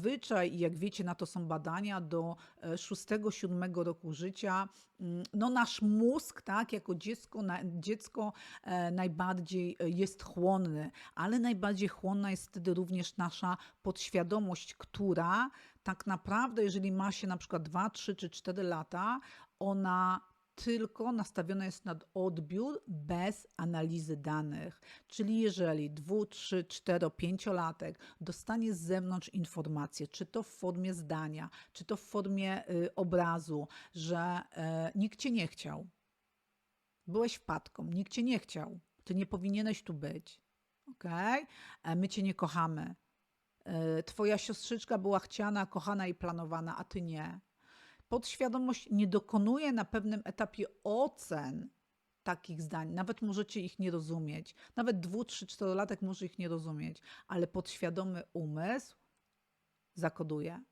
zazwyczaj, jak wiecie, na to są badania, do 6-7 roku życia, mm, no nasz mózg, tak, jako dziecko, na, dziecko e, najbardziej e, jest chłonny, ale najbardziej chłonna jest wtedy również nasza podświadomość, która tak naprawdę, jeżeli ma się na przykład 2, 3 czy 4 lata, ona tylko nastawiona jest na odbiór bez analizy danych. Czyli jeżeli 2, 3, 4, 5 latek dostanie z zewnątrz informację, czy to w formie zdania, czy to w formie y, obrazu, że y, nikt cię nie chciał, byłeś wpadką, nikt cię nie chciał, ty nie powinieneś tu być, ok? My cię nie kochamy. Y, Twoja siostrzyczka była chciana, kochana i planowana, a ty nie podświadomość nie dokonuje na pewnym etapie ocen takich zdań. Nawet możecie ich nie rozumieć. Nawet dwu, trzy, czterolatek może ich nie rozumieć, ale podświadomy umysł zakoduje.